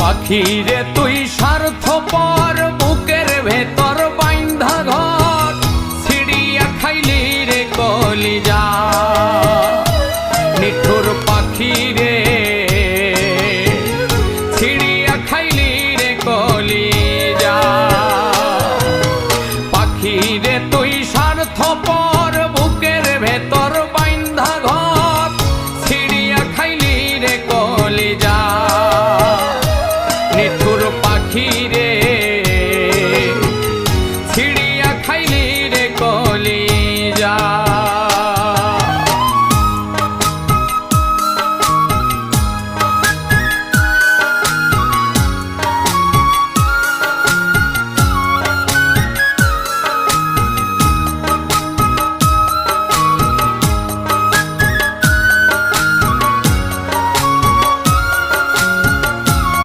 পাখি রে তুই স্বার্থপর, বুকের ভেতর বাইন্ধা ঘর। ছিড়িয়া খাইলি রে কলিজা। নিঠুর পাখি রে ছিড়িয়া খাইলি রে কলিজা। পাখি রে তুই স্বার্থপর it